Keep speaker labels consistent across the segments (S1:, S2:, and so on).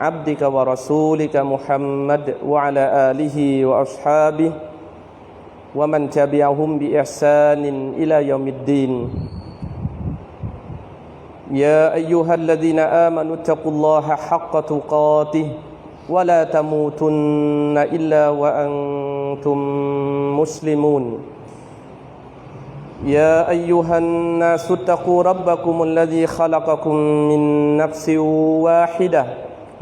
S1: عبدك ورسولك محمد وعلى آله وأصحابه ومن تبعهم بإحسان إلى يوم الدين. يا أيها الذين آمنوا اتقوا الله حق تقاته ولا تموتن إلا وأنتم مسلمون. يا أيها الناس اتقوا ربكم الذي خلقكم من نفس واحدة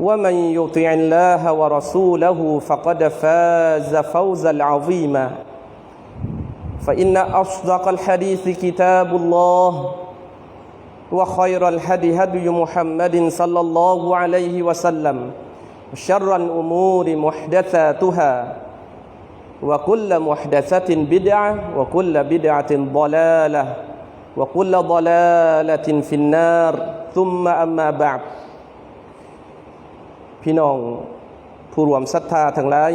S1: ومن يطع الله ورسوله فقد فاز فوزا عظيما. فإن أصدق الحديث كتاب الله وخير الهدي هدي محمد صلى الله عليه وسلم. شر الأمور محدثاتها. وكل محدثة بدعة وكل بدعة ضلالة وكل ضلالة في النار. ثم أما بعد. พี่น้องผู้รวมศรัทธาทั้งหลาย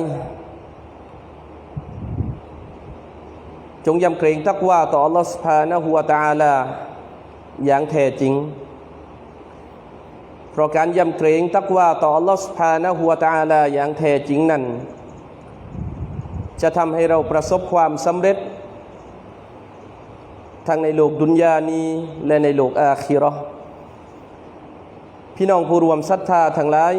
S1: จงยำเกรงทักว่าต่ออัลลอฮฺสุภาณหัวตาลาอย่างแท้จริง เพราะการยำเกรงทักว่าต่ออัลลอฮฺสุภาณหัวตาลาอย่างแท้จริงนั้น จะทำให้เราประสบความสำเร็จ ทั้งในโลกดุนยานี้และในโลกอาคีรอพี่น้องผู้รวมศรัทธาทั้งหลาย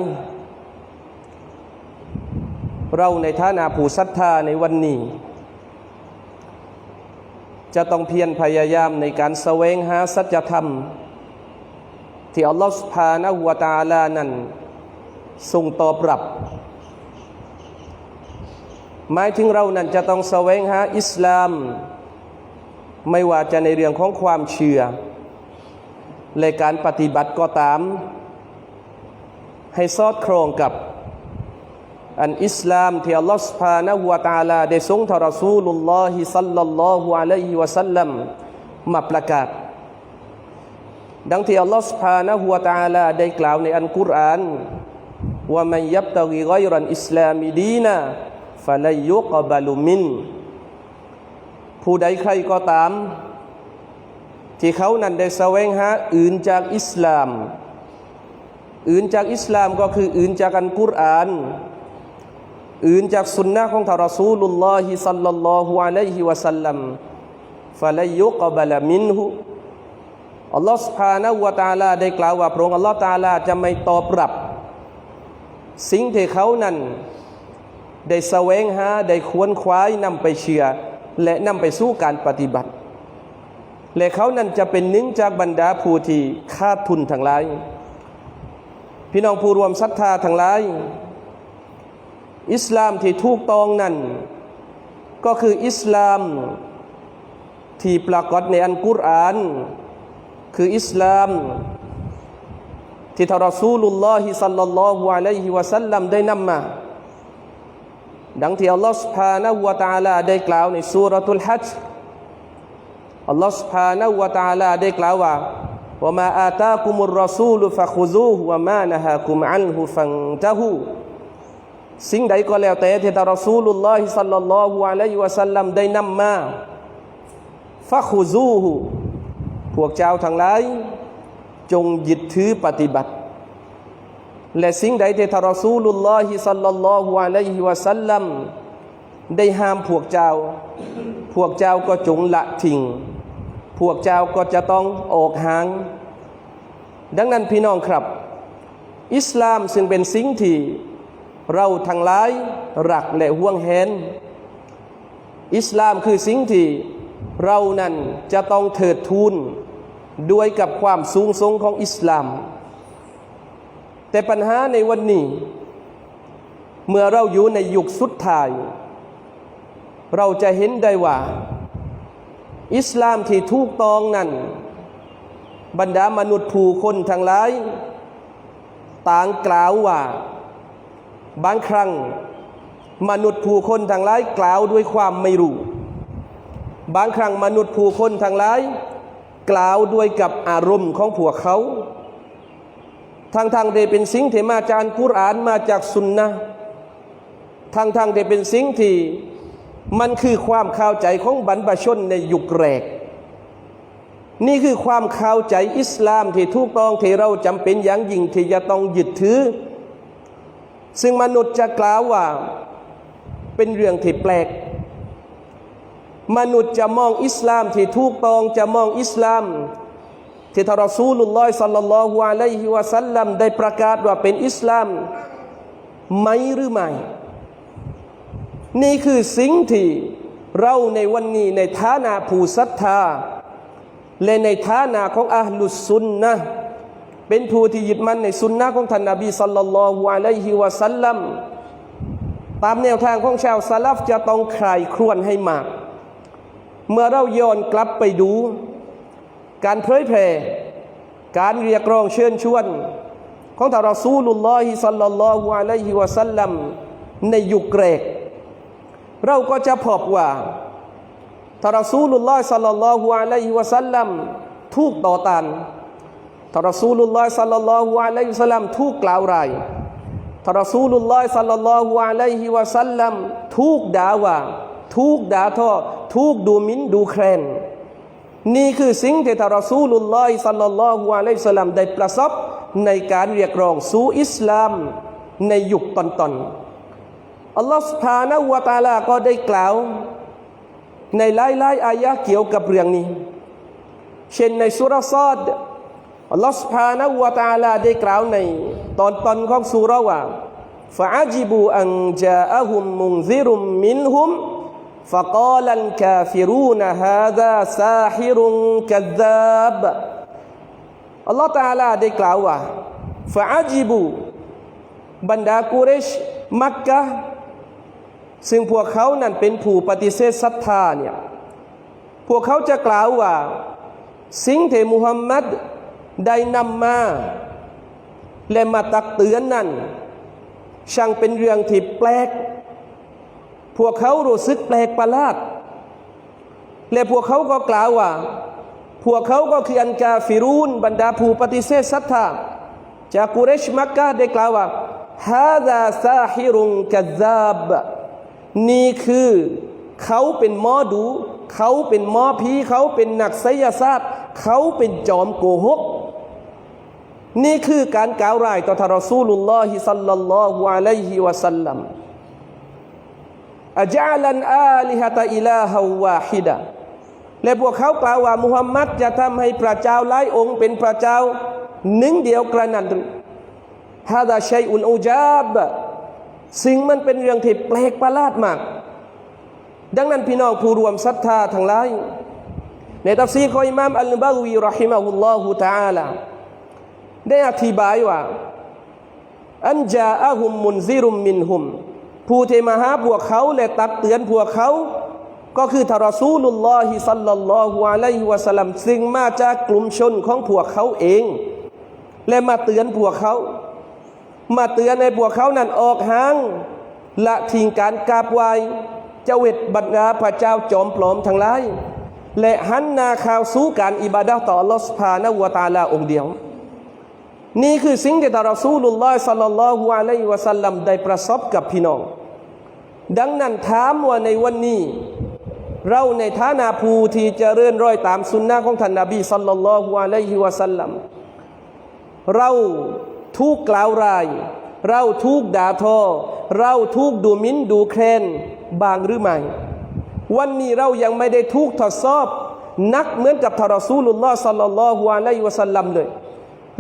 S1: เราในฐานะผู้ศรัทธาในวันนี้ จะต้องเพียรพยายามในการแสวงหาสัจธรรม ที่อัลลอฮฺสุภาณหัวตาลานั้นทรงตอบรับ หมายถึงเรานั้นจะต้องแสวงหาอิสลาม ไม่ว่าจะในเรื่องของความเชื่อและการปฏิบัติก็ตาม ให้สอดคล้องกับ อันอิสลามที่อัลลอฮฺสุภาณหัวตาลาได้ทรงทารสูลุลลอฮิสัลลัลลอฮุอะลัยฮิวะสัลลัมมาประกาศ ดังที่อัลลอฮฺสุภาณหัวตาลาได้กล่าวในอันกุรอานว่ามันยับตะกิไกรันอิสลามิดีนะฟะลายุกบาลุมิน ผู้ใดใครก็ตาม ที่เขานั้นได้แสวงหาอื่นจากอิสลาม อื่นจากอิสลามก็คืออื่นจากอันกุรอาน อื่นจากสุนนะของท่านรอซูลุลลอฮิสัลลัลลอฮุอะลัยฮิวะสัลลัมฟะลายุกบะลามินหุอัลลอฮฺสุภาณวะตาลาได้กล่าวว่าพระองค์อัลลอฮฺตาลาจะไม่ตอบรับ สิ่งที่เขานั้น ได้แสวงหาได้ควนควายนำไปเชื่อ และนำไปสู้การปฏิบัติ และเขานั้นจะเป็นหนึ่งจากบรรดาผู้ที่ขาดทุนทั้งหลาย พี่น้องผู้รวมศรัทธาทั้งหลาย อิสลามที่ถูกต้องนั่น ก็คืออิสลามที่ปรากฏในอันกุรอาน คืออิสลาม ที่ทารสูลุลลอฮิสัลลัลลอฮุอะลัยฮิวะสัลลัมได้นำมา ดังที่อัลลอฮฺสุภาณวะตาลาได้กล่าวในสุรทูลฮัจอัลลอฮฺสุภาณวะตาลาได้กล่าวว่าว่ามาอาตาคุมุลรสูลุฟะคุซูฮุวะมานะฮะคุมอันฮุฟังตะฮู สิ่งใดก็แล้วแต่ที่ท่านรอซูลุลลอฮิสัลลัลลอฮุอะลัยฮิวะสัลลัมได้นำมาฟะคุซูฮุพวกเจ้าทั้งหลาย จงยึดถือปฏิบัติ และสิ่งใดที่ท่านรอซูลุลลอฮิสัลลัลลอฮุอะลัยฮิวะสัลลัมได้ห้ามพวกเจ้า พวกเจ้าก็จงละทิ้งพวกเจ้าก็จะต้องออกห่าง ดังนั้นพี่น้องครับ อิสลามซึ่งเป็นสิ่งที่ เราทั้งหลายรักและห่วงแหน อิสลามคือสิ่งที่เรานั้นจะต้องเถิดทูนด้วยกับความสูงส่งของอิสลาม แต่ปัญหาในวันนี้ เมื่อเราอยู่ในยุคสุดท้าย เราจะเห็นได้ว่า อิสลามที่ถูกต้องนั้น บรรดามนุษย์ผู้คนทั้งหลาย ต่างกล่าวว่า บางครั้งมนุษย์ผู้คนทั้งหลายกล่าวด้วยความไม่รู้ บางครั้งมนุษย์ผู้คนทั้งหลายกล่าวด้วยกับอารมณ์ของพวกเขา ทางทางไดเป็นสิ่งที่มาจากกุรอานมาจากสุนนะทางทางไดเป็นสิ่งที่มันคือความเข้าใจของบรรพชนในยุคแรก นี่คือความเข้าใจอิสลามที่ถูกต้องที่เราจำเป็นอย่างยิ่งที่จะต้องยึดถือ ซึ่งมนุษย์จะกล่าวว่าเป็นเรื่องที่แปลก มนุษย์จะมองอิสลามที่ถูกต้องจะมองอิสลาม ที่ทารอซูลุลลอฮ์สัลลัลลอฮุอะลัยฮิวะสัลลัมได้ประกาศว่าเป็นอิสลามไหมหรือไม่ นี่คือสิ่งที่เราในวันนี้ในฐานะผู้ศรัทธา และในฐานะของอัลลุสซุนนะ เป็นผู้ที่ยึดมั่นในสุนนะของท่านนบีสัลลัลลอฮุอะลัยฮิวะสัลลัมตามแนวทางของชาวซาลฟจะต้องใครครวญให้มาก เมื่อเราย้อนกลับไปดู การเผยแผ่การเรียกร้องเชิญชวน ของท่านรอซูลุลลอฮิสัลลัลลอฮุอะลัยฮิวะสัลลัมในยุคแรกเราก็จะพบว่าท่านรอซูลุลลอฮิสัลลัลลอฮุอะลัยฮิวะสัลลัมถูกต่อต้าน ทารอซูลุลลอฮิสัลลัลลอฮุอะลัยฮิสัลลัมถูกกล่าวร้ายทารอซูลุลลอฮิสัลลัลลอฮุอะลัยฮิวะสัลลัมถูกด่าว่าถูกด่าทอถูกดูหมิ่นดูแคลนนี่คือสิ่งที่ทารอซูลุลลอฮิสัลลัลลอฮุอะลัยฮิสัลลัมได้ประสบในการเรียกร้องสู่อิสลามในยุคตอนๆอัลลอฮฺสุบฮานวตาลาก็ได้กล่าว ในหลายๆอายะเกี่ยวกับเรื่องนี้ เช่นในสุรซอด อัลลอฮฺสุบฮานะฮูวะตะอาลาได้กล่าวในตอนต้นของสุเราะห์ว่าฟะอาจิบูอันจาอะฮุมมุนซิรุมมินฮุม فقال الكافرون هذا ساحر كذاب อัลลอฮฺตะอาลาได้กล่าวว่าฟะอาจิบูบรรดากุเรช มักกะ ซึ่งพวกเขานั้นเป็นผู้ปฏิเสธศรัทธาเนี่ย พวกเขาจะกล่าวว่า สิ่งที่มุฮัมมัด ได้นำมา และมาตักเตือนนั้น ช่างเป็นเรื่องที่แปลก พวกเขารู้สึกแปลกประหลาด และพวกเขาก็กล่าวว่า พวกเขาก็คืออันกาฟิรูนบรรดาผู้ปฏิเสธศรัทธาจากกุเรชมักกะได้กล่าวว่าฮาดาซาฮิรุงกัซาบนี่คือเขาเป็นหมอดู เขาเป็นหมอผีเขาเป็นนักไสยศาสตร์ เขาเป็นจอมโกหก นี่คือการกล่าวร้ายต่อทารอซูลุลลอฮิสัลลัลลอฮุอะลัยฮิวะสัลลัมอาจาลันอาลิฮะตะอิลาฮาวาฮิดะและพวกเขากล่าวว่ามุฮัมมัดจะทำให้พระเจ้าหลายองค์เป็นพระเจ้าหนึ่งเดียวกระนั้นฮาดาชัยอุนอูจาบสิ่งมันเป็นเรื่องที่แปลกประหลาดมาก ดังนั้นพี่น้องผู้รวมศรัทธาทั้งหลายในตัฟซีรของอิมามอัลบาวีรอฮิมะฮุลลอฮุตะอาลา ได้อธิบายว่า อันจาอะฮุมมุนซิรุมมินฮุม ผู้ที่มาหาพวกเขาและตักเตือนพวกเขา ก็คือทารอซูลุลลอฮิสัลลัลลอฮุอะลัยฮิวะสัลลัมซึ่งมาจากกลุ่มชนของพวกเขาเอง และมาเตือนพวกเขา มาเตือนในพวกเขานั้นออกห่างละทิ้งการกราบไหว้เจวิตบรรดาพระเจ้าจอมปลอมทั้งหลายและหันนาข่าวสู่การอิบาดะต่อลอสุบฮานะฮูวตาลาองค์เดียว นี่คือสิ่งที่ทารอซูลุลลอฮ์สัลลัลลอฮุอะลัยฮิวะสัลลัมได้ประสบกับพี่น้อง ดังนั้นถามว่าในวันนี้ เราในฐานะผู้ที่จะเรื่อนรอยตามสุนนะของท่านนบีสัลลัลลอฮุอะลัยฮิวะสัลลัมเราทุกกล่าวราย เราทุกด่าทอ เราทุกดูมินดูแคลนบางหรือไม่วันนี้เรายังไม่ได้ทุกทดสอบ นักเหมือนกับทารอซูลุลลอฮ์สัลลัลลอฮุอะลัยฮิวะสัลลัมเลย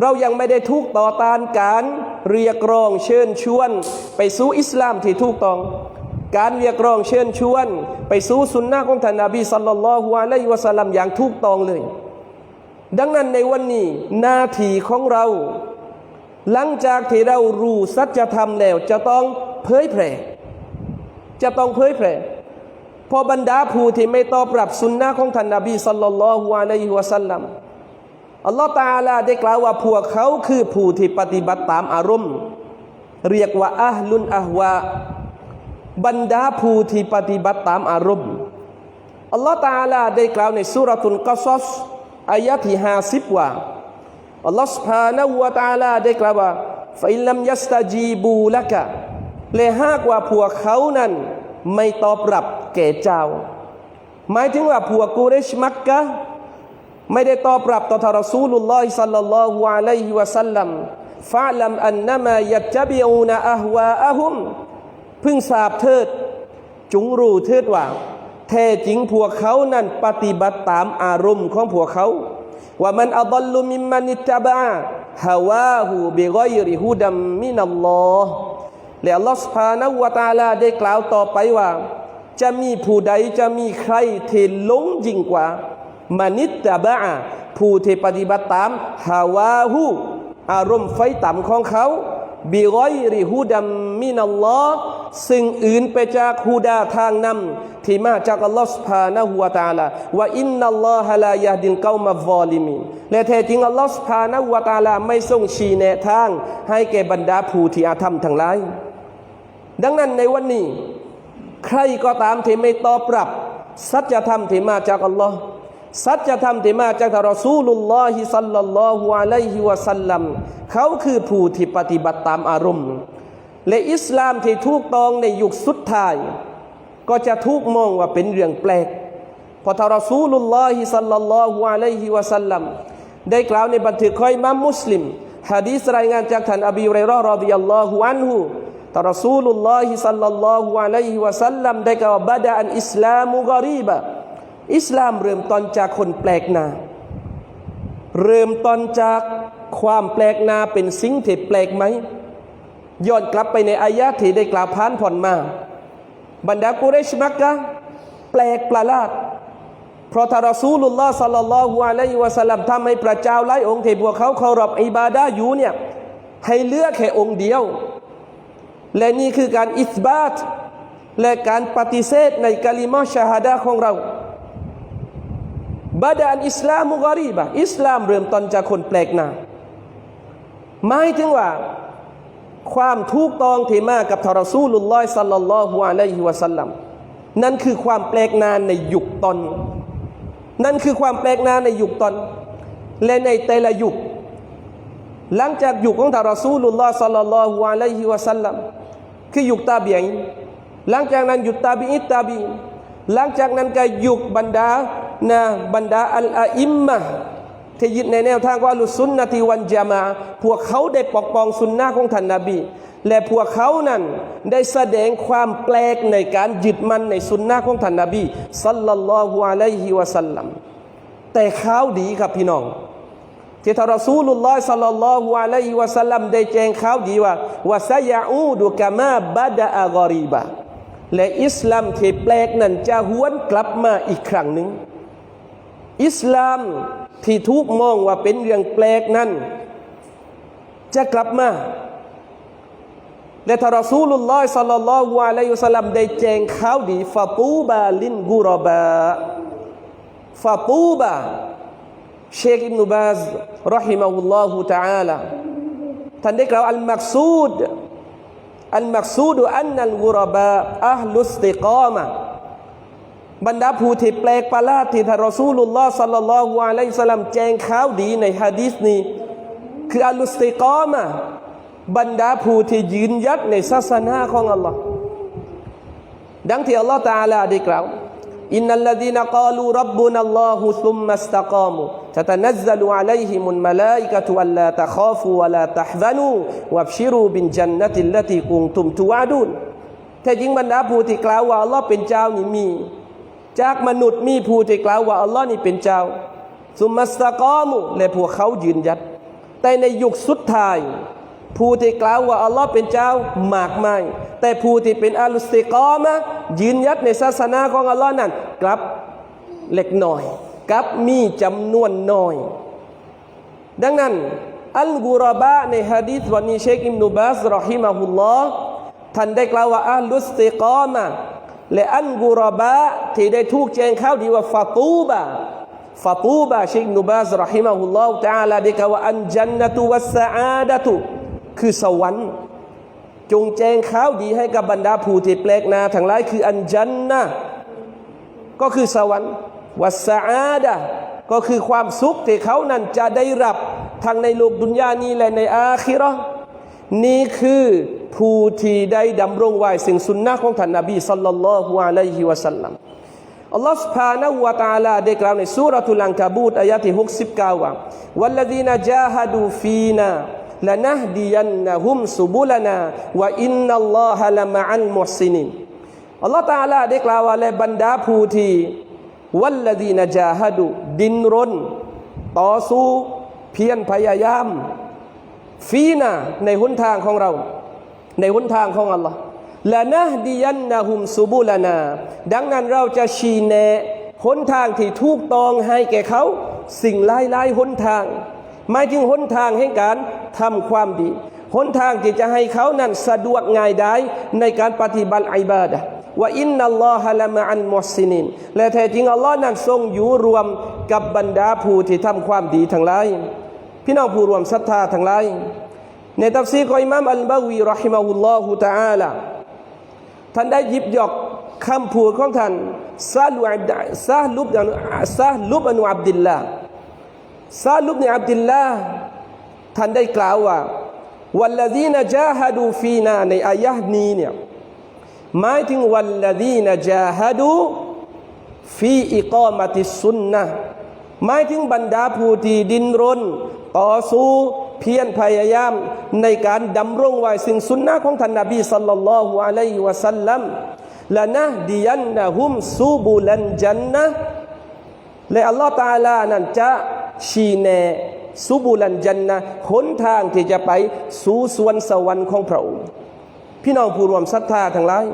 S1: เรายังไม่ได้ทุกต่อต้านการเรียกร้องเชิญชวน ไปสู่อิสลามที่ถูกต้อง การเรียกร้องเชิญชวน ไปสู่สุนนะของท่านนบีสัลลัลลอฮุอะลัยฮิวะสัลลัมอย่างถูกต้องเลย ดังนั้นในวันนี้หน้าที่ของเรา หลังจากที่เรารู้สัจธรรมแล้ว จะต้องเผยแผ่จะต้องเผยแผ่พอบรรดาผู้ที่ไม่ตอบรับสุนนะของท่านนบีสัลลัลลอฮุอะลัยฮิวะสัลลัม อัลลอฮ์ตาลาได้กล่าวว่าพวกเขาคือผู้ที่ปฏิบัติตามอารมณ์ เรียกว่าอัลุนอัฮวาบรรดาผู้ที่ปฏิบัติตามอารมณ์อัลลอฮ์ตาลาได้กล่าวในสุรทุนกสซอสอายะที่ห้าสิบว่าอัลลอฮ์สุภาณวะตาลาได้กล่าวว่าฟิลัมยัสตาจีบูละกะเละหากว่าพวกเขานั้นไม่ตอบรับแก่เจ้า หมายถึงว่าพวกกูเรชมักกะ ไม่ได้ตอบรับต่อทารสูลุลลอฮิสัลลัลลอฮุอะลัยฮิวะสัลลัมฟาลัมอันนามยัจบิอูนอะฮวาอะฮุมพึ่งสาบเทิด จุงรู้เทิดว่า แท้จริงพวกเขานั้นปฏิบัติตามอารมณ์ของพวกเขา ว่ามันอัลลุมิมมันิตบะฮาวาหูบิกอยริฮูดัมมินัลลอฮ์และอัลลอฮ์สุภาณวตาลาได้กล่าวต่อไปว่า จะมีผู้ใดจะมีใครที่หลงยิ่งกว่า มานิตตาบะผู้ที่ปฏิบัติตามฮาวาหูอารมณ์ไฟต่ำของเขาบิร้อยริฮูดัมมินัลลอฮ์ซึ่งอื่นไปจากฮูดาทางนำที่มาจากอัลลอฮ์สุภาณหัวตาลาว่าอินนัลลอฮะลายาดินเก้ามาฟอลิมินและแท้จริงอัลลอฮ์สุภาณหัวตาลาไม่ทรงชี้แนะทาง ให้แก่บรรดาผู้ที่อาธรรมทั้งหลาย ดังนั้นในวันนี้ ใครก็ตามที่ไม่ตอบรับ สัจธรรมที่มาจากอัลลอฮ์ สัจธรรมที่มาจากทารอซูลุลลอฮิสัลลัลลอฮุอะลัยฮิวะสัลลัมเขาคือผู้ที่ปฏิบัติตามอารมณ์ และอิสลามที่ถูกต้องในยุคสุดท้าย ก็จะถูกมองว่าเป็นเรื่องแปลกพอทารอซูลุลลอฮิสัลลัลลอฮุอะลัยฮิวะสัลลัมได้กล่าวในบันทึกของอิมามมุสลิมฮะดีษรายงานจากท่านอบีุเรราะห์รอฎิยัลลอฮุอันฮุแต่รอซูลุลลอฮิสัลลัลลอฮุอะลัยฮิวะสัลลัมได้กล่าวว่าบดาอันอิสลามุกอรีบะ อิสลามเริ่มต้นจากคนแปลกหน้า เริ่มต้นจากความแปลกหน้าเป็นสิ่งที่แปลกไหมย้อนกลับไปในอายะที่ได้กล่าวผ่านผ่อนมา บรรดากุเรชมักกะแปลกประหลาด เพราะทารอซูลุลลอฮ์สัลลัลลอฮุอะลัยฮิวะสัลลัมทำให้พระเจ้าหลายองค์ที่พวกเขาเคารพอิบาดาอยู่เนี่ยให้เลือกแค่องค์เดียว และนี่คือการอิสบาตและการปฏิเสธในกะลิมาชาฮาดาของเรา บาดานอิสลามุกอรีบะอิสลามเริ่มต้นจากคนแปลกหน้าหมายถึงว่า ความถูกต้องที่มากับทารอซูลุลลอฮ์สัลลัลลอฮุอะลัยฮิวะสัลลัมนั่นคือความแปลกหน้าในยุคตอน นั่นคือความแปลกหน้าในยุคตอน และในแต่ละยุคหลังจากยุคของทารอซูลุลลอฮ์สัลลัลลอฮุอะลัยฮิวะสัลลัมคือยุคตาเบียนหลังจากนั้นยุคตาบีอิตตาบีหลังจากนั้นก็ยุคบรรดา นะบรรดาอัลอาอิมมะที่ยึดในแนวทางว่าลุสุนนะติวันจามา พวกเขาได้ปกป้องสุนนะของท่านนาบี และพวกเขานั้นได้แสดงความแปลกในการยึดมันในสุนนะของท่านนาบีสัลลัลลอฮุอะลัยฮิวะสัลลัมแต่ข่าวดีครับพี่น้องที่ทารอซูลุลลอฮ์สัลลัลลอฮุอะลัยฮิวะสัลลัมได้แจ้งข่าวดีว่าวะซยาอูดุกะมาบะดะอะกอรีบะและอิสลามที่แปลกนั้นจะหวนกลับมาอีกครั้งหนึ่ง อิสลามที่ถูกมองว่าเป็นเรื่องแปลกนั้น จะกลับมาและท่านรอซูลุลลอฮ์สัลลัลลอฮุอะลัยฮิวะสัลลัมได้แจ้งข่าวดีฟาตูบาลินกุรบะฟาตูบาเชคอิบนุบาซรอฮิมะฮุลลอฮุตะอาลาท่านได้กล่าวอัลมักซูดอัลมักซูดอันนัลกุรบะอัลลุสติกามะ บรรดาผู้ที่แปลกประหลาดที่ท่านรอซูลุลลอฮ์สัลลัลลอฮุอะลัยฮิสลัมแจงข่าวดีในฮะดีษนี้ คืออัลลุสติกอมะบรรดาผู้ที่ยืนยัดในศาสนาของอัลลอฮ์ดังที่อัลลอฮ์ตาลาได้กล่าวอินนัลลดีนกาลูรับบุนัลลอฮุซุมมัสตะกามุจะตะนัซลุอะลัยฮิมุลมาลาอิกะตุอัลลาตะคาฟูวะลาตะฮวานูวับชิรูบินจันนติลลตีกุงตุมตุวาดูนแท้จริงบรรดาผู้ที่กล่าวว่าอัลลอฮ์เป็นเจ้านี้มี จากมนุษย์มีผู้ที่กล่าวว่าอัลลอฮ์นี่เป็นเจ้าสุมัสตะกอมุและพวกเขายืนยัด แต่ในยุคสุดท้าย ผู้ที่กล่าวว่าอัลลอฮ์เป็นเจ้ามากมาย แต่ผู้ที่เป็นอัลสติกอมะยืนยัดในศาสนาของอัลลอฮ์นั้นกลับเล็กน้อยกลับมีจำนวนน้อย ดังนั้นอัลกุรบะในฮะดีษวันนี้เชคอิมนุบาสรอฮิมะฮุลลอฮ์ท่านได้กล่าวว่าอัลลุสติกอมะ และอัลกุรบะที่ได้ถูกแจ้งข่าวดีว่าฟาตูบะฟาตูบะเชคอิมนุบาสรอฮิมะฮุลลอฮ์ตาลาได้กล่าวว่าอันจันนตุวัสสะอาดะตุคือสวรรค์จงแจ้งข่าวดีให้กับบรรดาผู้ที่แปลกหน้าทั้งหลายคืออันจันนะก็คือสวรรค์วัสอาดะก็คือความสุขที่เขานั้นจะได้รับทั้งในโลกดุนยานี้และในอาคิเราะห์ นี่คือผู้ที่ได้ดำรงไว้สิ่งสุนนะของท่านนบีสัลลัลลอฮุอะลัยฮิวะสัลลัมอัลลอฮฺ سبحانه และ تعالى ได้กล่าวในสุรทูลังกาบูตอายะที่69ว่าวัลลดีนจาฮัดูฟีนา لنهدينهم سبلنا وإن الله لمع المحسنين อัลลอฮฺตาลาได้กล่าวว่าและบรรดาผู้ที่วัลลดีนจาฮัดูดินรน ต่อสู้เพียรพยายาม ฟีนาในหนทางของเรา ในหนทางของอัลลอฮ์และนะดิยันนะฮุมซุบุลนา ดังนั้นเราจะชี้แนะหนทางที่ถูกต้องให้แก่เขา สิ่งหลายหลายๆหนทางหมายถึงหนทางให้การทำความดีหนทางที่จะให้เขานั้นสะดวกง่ายได้ในการปฏิบัติอิบาดะว่าอินนัลลอฮะละมะอันมุสซินินและแท้จริงอัลลอฮ์นั้นทรงอยู่รวมกับบรรดาผู้ที่ทำความดีทั้งหลาย พี่น้องผู้รวมศรัทธาทั้งหลายในตัฟซีของอิมามอัลบาวีรอฮิมะฮุลลอฮุตะอาลาท่านได้ยิบยกคำพูดของท่านซาลุอับดซาลุบซาลุบอันุอับดิลลาซาลุบเนอับดิลลาท่านได้กล่าวว่าวัลลดีนจาฮัดูฟีนาในอายะห์นี้เนี่ยหมายถึงวัลลดีนจาฮัดูฟีอิกามติสุนนะ หมายถึงบรรดาผู้ที่ดินรน ต่อสู้เพียรพยายาม ในการดำรงไว้สิ่งสุนนะของท่านนบีสัลลัลลอฮุอะลัยฮิวะสัลลัมและนะดิยันนะฮุมซูบุลันจันนะและอัลลอฮ์ตาลานั้นจะชี้แนะซูบุลันจันนะหนทางที่จะไปสู่สวนสวรรค์ของพระองค์พี่น้องผู้รวมศรัทธาทั้งหลาย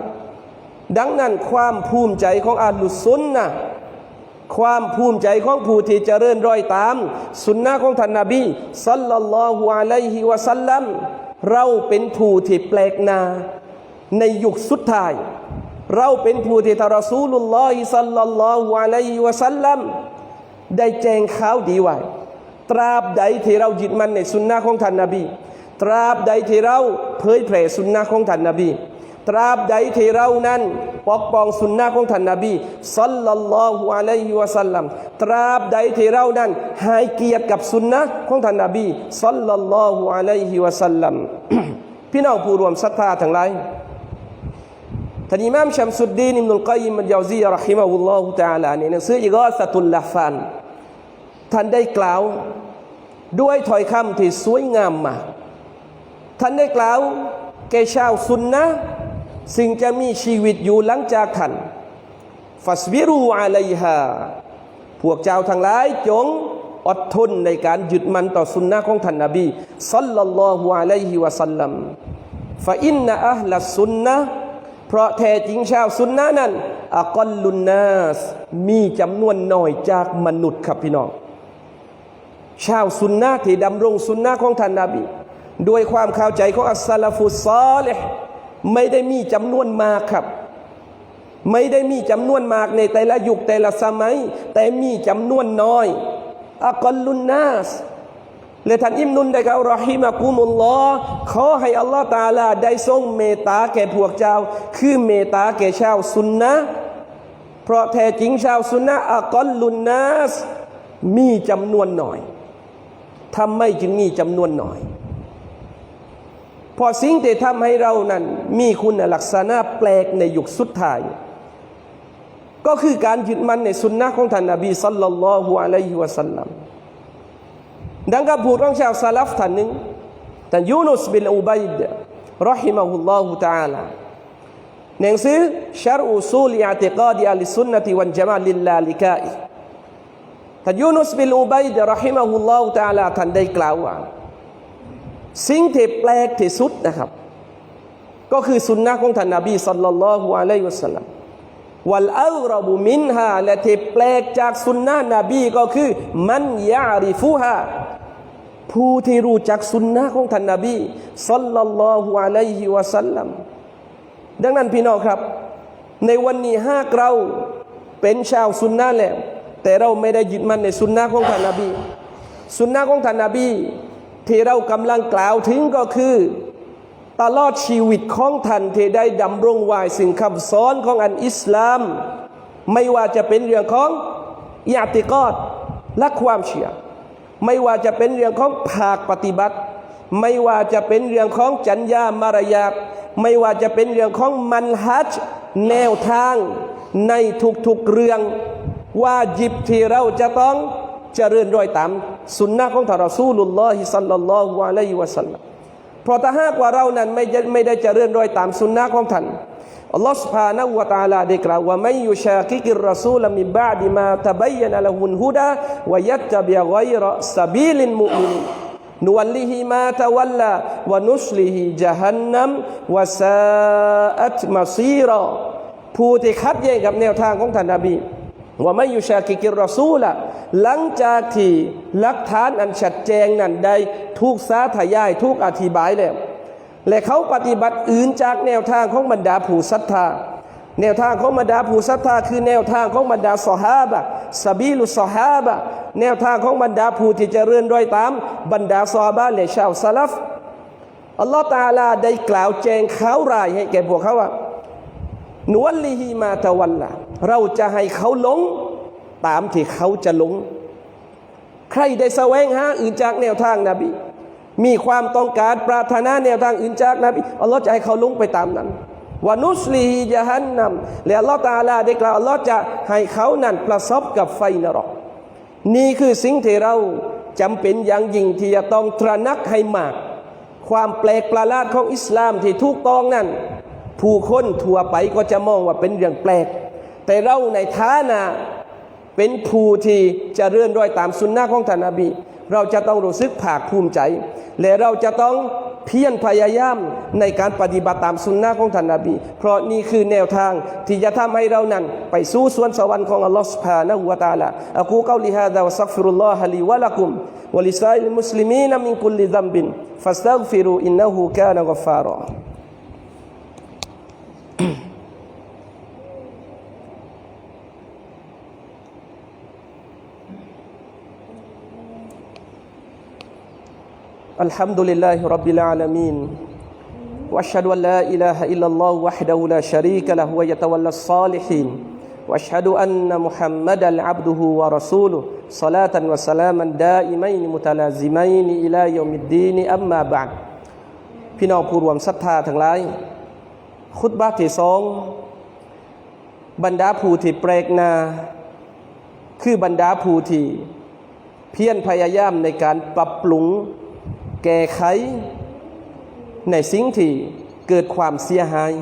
S1: ดังนั้นความภูมิใจของอาลุซุนนะ ความภูมิใจของผู้ที่เจริญรอยตาม สุนนะของท่านนาบีสัลลัลลอฮุอะลัยฮิวะสัลลัมเราเป็นผู้ที่แปลกหนาในยุคสุดท้าย เราเป็นผู้ที่ทารอซูลุลลอฮิสัลลัลลอฮุอะลัยฮิวะสัลลัมได้แจ้งข่าวดีไว้ตราบใดที่เรายึดมันในสุนนะของท่านนาบี ตราบใดที่เราเผยแผ่สุนนะของท่านนาบี ตราบใดที่เรานั้นปกป้องสุนนะของท่านนาบีสัลลัลลอฮุอะลัยฮิวะสัลลัมตราบใดที่เรานั้นให้เกียรติกับสุนนะของท่านนาบีสัลลัลลอฮุอะลัยฮิวะสัลลัมพี่น้องผู้รวมศรัทธาทั้งหลายท่านอิมามชัมสุดดีนอิมนุลกัยยิมมัลยาวซียะราะฮิมะฮุลลอฮุตะอาลาในหนังสืออิกอสตุลละฟานท่านได้กล่าวด้วยถ้อยคำที่สวยงามมากท่านได้กล่าวแก่ชาวซุนนะ สิ่งจะมีชีวิตอยู่หลังจากท่านฟัสบิรูอะลัยฮาพวกเจ้าทั้งหลายจงอดทนในการหยึดมันต่อสุนนะของท่านนบีสัลลัลลอฮุอะลัยฮิวะสัลลัมฟะอินนะอัลลัสุนนะเพราะแท้จริงชาวซุนนะนั้นอักลลุนนาสมีจำนวนน้อยจากมนุษย์ครับพี่น้อง ชาวซุนนะที่ดำรงซุนนะของท่านนาบีด้วยความเข้าใจของอัสซาลฟุซอลิห์ ไม่ได้มีจำนวนมากครับ ไม่ได้มีจำนวนมากในแต่ละยุคแต่ละสมัย แต่มีจำนวนน้อยอักลุนนาสและท่านอิมนุนได้กล่าวรอฮิมะกุมุลลอฮ์ขอให้อัลลอฮ์ตาลาได้ทรงเมตตาแก่พวกเจ้า คือเมตตาแก่ชาวซุนนะเพราะแท้จริงชาวซุนนะอักลุนนาสมีจำนวนหน่อยทำไมจึงมีจำนวนหน่อย พอสิ่งที่ทำให้เรานั้น มีคุณลักษณะแปลกในยุคสุดท้าย ก็คือการยึดมั่นในสุนนะของท่านนบีสัลลัลลอฮุอะลัยฮิวะสัลลัมดังกับผู้ของชาวซาลฟท่านหนึ่งท่านยูนุสบินอุบัยดรอฮิมะฮุลลอฮุตะอาลาหนังสือชารอุซูลิอติกาดีอัลสุนนะติวันจามาลิลลาลิกาอิท่านยูนุสบินอุบัยดรอฮิมะฮุลลอฮุตะอาลาท่านได้กล่าวว่า สิ่งที่แปลกที่สุดนะครับ ก็คือสุนนะของท่านนบีสัลลัลลอฮุอะลัยฮิวะสัลลัมวัลอัลรบุมินฮาและที่แปลกจากสุนนะนบีก็คือมันยาริฟุฮาผู้ที่รู้จักสุนนะของท่านนบีสัลลัลลอฮุอะลัยฮิวะสัลลัมดังนั้นพี่น้องครับ ในวันนี้หากเราเป็นชาวสุนนะแล้ว แต่เราไม่ได้ยึดมั่นในสุนนะของท่านนบีสุนนะของท่านนบี ที่เรากำลังกล่าวถึงก็คือ ตลอดชีวิตของท่านที่ได้ดำรงไว้สิ่งคำสอนของอันอิสลาม ไม่ว่าจะเป็นเรื่องของยาติกอดและความเชื่อไม่ว่าจะเป็นเรื่องของภาคปฏิบัติ ไม่ว่าจะเป็นเรื่องของจัญญามารยาทไม่ว่าจะเป็นเรื่องของมันฮัจแนวทางในทุกๆเรื่องว่าจิบที่เราจะต้อง จะเรื่อนรอยตามสุนนะของทารอซูลุลลอฮิสัลลัลลอฮุอะลัยฮิวะสัลลัมเพราะถ้าหากว่าเรานั้นไม่ไม่ได้จะเรื่อนรอยตามสุนนะของท่านอัลลอฮฺสุภาณวะตาลาได้กล่าวว่าไม่ยุชากิกิรัสูลมิบาดิมาตะบยนะละหุนฮุดะวยัตจะบียไกรสบีลินมุมินนวลลิฮิมาตะวัลลาวนุสลิฮิจฮันนัมวะซาอัตมัซีรอผู้ที่คัดแย้งกับแนวทางของท่านนบีว่าไม่ยุชากิกิรัสูละ หลังจากที่หลักฐานอันชัดแจงนั้นได้ถูกสาธยายถูกอธิบายแล้ว และเขาปฏิบัติอื่นจากแนวทางของบรรดาผู้ศรัทธาแนวทางของบรรดาผู้ศรัทธาคือแนวทางของบรรดาสหาบะสบีลุสหาบะแนวทางของบรรดาผู้ที่เจริญรอยตามบรรดาซอฮาบะและชาวซาลฟอัลลอฮฺตาลาได้กล่าวแจงเขารายให้แก่พวกเขาว่านวลลิฮิมาตะวันละเราจะให้เขาหลง ตามที่เขาจะหลง ใครได้แสวงหาอื่นจากแนวทางนบีมีความต้องการปรารถนาแนวทางอื่นจากนบีอัลลอฮ์จะให้เขาลงไปตามนั้นวานุสลีฮิจฮันนัมและอัลลอฮ์ตาลาได้กล่าวอัลลอฮ์จะให้เขานั้นประสบกับไฟนรก นี่คือสิ่งที่เราจำเป็นอย่างยิ่งที่จะต้องตระหนักให้มาก ความแปลกประหลาดของอิสลามที่ถูกต้องนั้น ผู้คนทั่วไปก็จะมองว่าเป็นเรื่องแปลก แต่เราในฐานะ เป็นผู้ที่จะเรื่อนร้อยตามสุนนะของท่านนบี เราจะต้องรู้สึกภาคภูมิใจ และเราจะต้องเพียรพยายามในการปฏิบัติตามสุนนะของท่านนบี เพราะนี่คือแนวทางที่จะทำให้เรานั้น ไปสู้สวนสวรรค์ของอัลลอฮฺสุบฮานะฮูวะตาลาอักูกาลิฮะดะวะซักฟิรุลลอฮะลิวะลักุมวะลิซาอิลมุสลิมีนมินคุลลิซัมบินฟัสตักฟิรูอินนะฮูกานะกัฟฟารา الحمد لله رب العالمين واشهد ان لا اله الا الله وحده لا شريك له ويتولى الصالحين واشهد ان محمدا عبده ورسوله صلاه وسلاما دائمين متلازمين الى يوم الدين اما بعد พี่น้องผู้รวมศรัทธาทั้งหลาย คุตบะห์ที่สองบรรดาผู้ที่แปลกหนาคือบรรดาผู้ที่เพียรพยายามในการปรับปรุง แก้ไข ในสิ่งที่เกิดความเสียหาย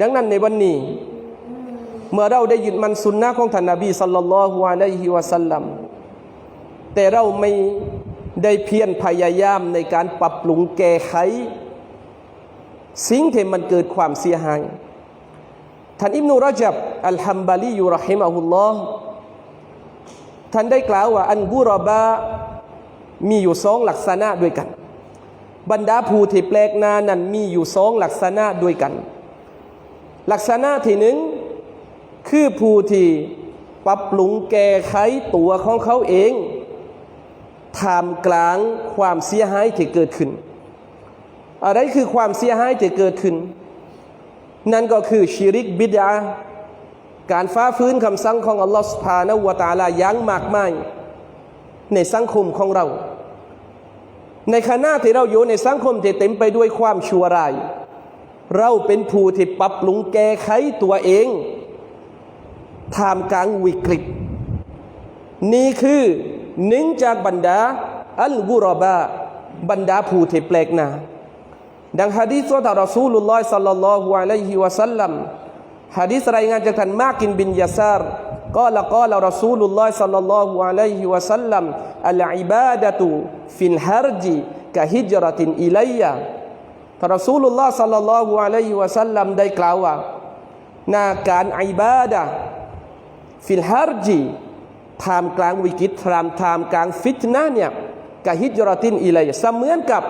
S1: ดังนั้นในวันนี้ เมื่อเราได้ยึดมันสุนนะของท่านนบีสัลลัลลอฮุอะลัยฮิวะสัลลัมแต่เราไม่ได้เพียรพยายามในการปรับปรุงแก้ไข สิ่งที่มันเกิดความเสียหาย ท่านอิบนุรจับอัลฮัมบาลียูรฮิมะฮุลลอฮ์ท่านได้กล่าวว่าอันกุรบะ มีอยู่สองลักษณะด้วยกัน บรรดาผู้ที่แปลกหนานั้นมีอยู่สองลักษณะด้วยกัน ลักษณะที่หนึ่งคือผู้ที่ปรับปรุงแก้ไขตัวของเขาเองท่ามกลางความเสียหายที่เกิดขึ้น อะไรคือความเสียหายที่เกิดขึ้น นั่นก็คือชิริกบิดาการฟ้าฟื้นคำสั่งของอัลลอฮฺสุภาณวตาลายังมากมายในสังคมของเรา ในขณะที่เราอยู่ในสังคมที่เต็มไปด้วยความชั่วร้าย เราเป็นผู้ที่ปรับปรุงแก้ไขตัวเองท่ามกลางวิกฤต นี่คือหนึ่งจากบรรดาอัลกุรอบาบรรดาผู้ที่แปลกหน้าดังฮะดีษของท่านรอซูลุลลอฮ์สัลลัลลอฮุอะลัยฮิวะสัลลัมฮะดีษรายงานจากท่านมากินบินยาซาร์ ก็ละก็ละรอซูลุลลอฮ์สัลลัลลอฮุอะลัยฮิวะสัลลัมอัลอิบาดะตุฟิลฮัรจิกะฮิจรตินอิลัยท่านรอซูลุลลอฮ์สัลลัลลอฮุอะลัยฮิวะสัลลัมได้กล่าวว่านาการอิบาดะฟิลฮัรจิทามกลางวิกฤตทามทามกลางฟิตนะเนี่ยกะฮิจรตินอิลัยเสมือนกับ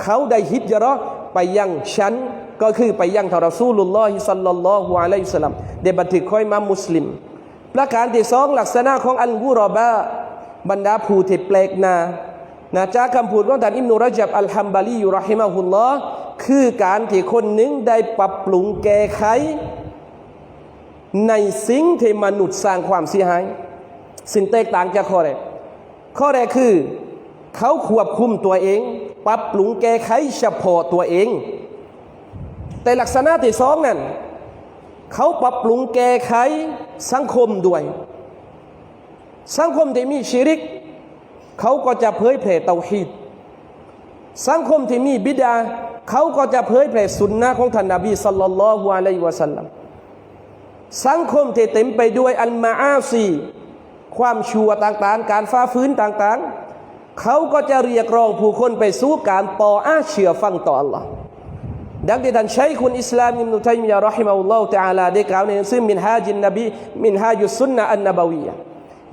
S1: เขาได้ฮิจรอไปยังฉันก็คือไปยังทารัสูลุลลอฮิสัลลัลลอฮุอะลัยฮิสลามเดบันทึกค่อยมามุสลิม ประการที่สองลักษณะของอัลกุรอบะบรรดาผู้ที่แปลกหน้านะจากคำพูดของท่านอิมนุรจับอัลฮัมบาลีอยู่รอฮิมะฮุลลอคือการที่คนหนึ่งได้ปรับปรุงแก้ไข ในสิ่งที่มนุษย์สร้างความเสียหาย สิ่งแตกต่างจากข้อแรกข้อแรกคือ เขาควบคุมตัวเอง ปรับปรุงแก้ไขเฉพาะตัวเอง แต่ลักษณะที่สองนั่น เขาปรับปรุงแก้ไขสังคมด้วย สังคมที่มีชิริก เขาก็จะเผยแผ่เตาฮีดสังคมที่มีบิดา เขาก็จะเผยแผ่สุนนะของท่านนบีสัลลัลลอฮุอะลัยฮิวะสัลลัมสังคมที่เต็มไปด้วยอัลมาอาซีความชั่วต่างๆ การฟ้าฟื้นต่างๆ เขาก็จะเรียกร้องผู้คนไปสู่การต่ออาเชื่อฟังต่ออัลลอฮ์ ดังที่ท่านชัยคุณอิสลามอิมนุตัยมียะรอฮิมะฮุลลอฮุตะอาลาได้กล่าวในหนังสือมินฮาจินนบีมินฮาจุสุนนะอันนบวียะห์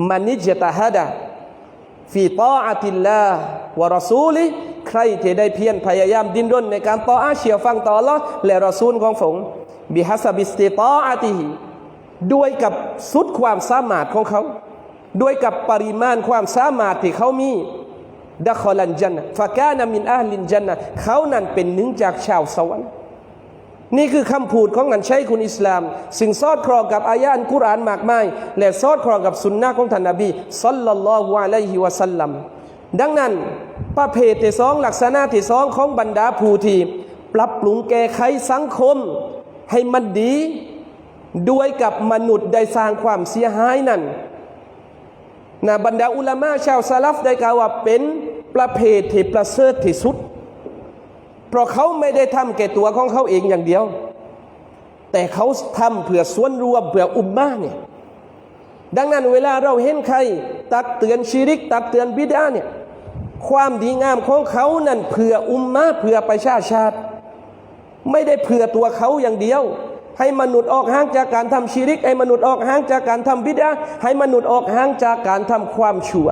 S1: มันนิจตะฮะดะฟีตออะติลลาห์วะรอซูลิใครที่ได้เพียรพยายามดิ้นรนในการต่ออาเชื่อฟังต่อลลอฮ์และรอซูลของฝงบิฮัสบิสติตออะติฮิด้วยกับสุดความสามารถของเขา ด้วยกับปริมาณความสามารถที่เขามี ดัคลันจันนะฟะกานามินอาลินจันนะเขานั้นเป็นหนึ่งจากชาวสวรรค์นี่คือคำพูดของนันชัยคุณอิสลาม สิ่งสอดคล้องกับอายะอันกุรอานมากมาย และสอดคล้องกับสุนนะของท่านนบีสัลลัลลอฮุอะลัยฮิวะสัลลัมดังนั้นประเภทที่สองลักษณะที่สองของบรรดาผู้ที่ปรับปรุงแก้ไขสังคม ให้มันดี ด้วยกับมนุษย์ได้สร้างความเสียหายนั่น นะบรรดาอุลามะชาวซาลฟได้กล่าวว่าเป็นประเภทที่ประเสริฐที่สุด เพราะเขาไม่ได้ทำแก่ตัวของเขาเองอย่างเดียว แต่เขาทำเพื่อส่วนรวมเพื่ออุมมาเนี่ยดังนั้นเวลาเราเห็นใคร ตักเตือนชีริก ตักเตือนบิดาเนี่ยความดีงามของเขานั่นเพื่ออุมมาเพื่อประชาชาติ ไม่ได้เพื่อตัวเขาอย่างเดียว ให้มนุษย์ออกห่างจากการทำชีริก ให้มนุษย์ออกห่างจากการทำบิดาให้มนุษย์ออกห่างจากการทำความชั่ว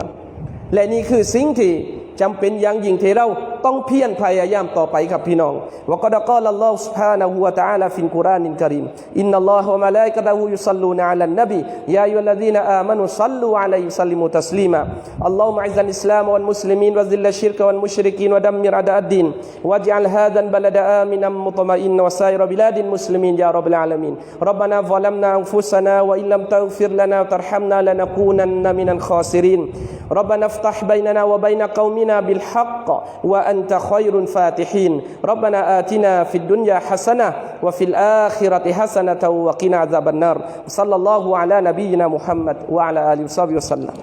S1: และนี่คือสิ่งที่จำเป็นอย่างยิ่งที่เรา ต้องเพียรพยายามต่อไปครับพี่น้องวกดกาลลอฮฺ سبحانه และ تعالى ฟินกุรอานินกรีมอินนัลลอฮฺวะมะลาอิกะตะฮูยุศ็อลลูนอะลันนบียาอัยยุลลซีนอามานุศ็อลลูอะลัยฮิวะซัลลิมุตัสลีมาอัลลอฮุมะอิซซัลอิสลามวัลมุสลิมีนวะซิลลัชชิรกวัลมุชริกีนวะดัมมิรอะดาอัดดีนواجعل هذا البلد آمنا مطمئنا وسائر بلاد المسلمين يا رب العالمين ربنا ظلمنا أنفسنا وإن لم تغفر لنا وترحمنا لنكونن من الخاسرين ربنا افتح بيننا وبين قومنا بالحق وأنت خير الفاتحين. ربنا آتنا في الدنيا حسنة وفي الآخرة حسنة وقنا عذاب النار. صلى الله على نبينا محمد وعلى آله وصحبه وسلم.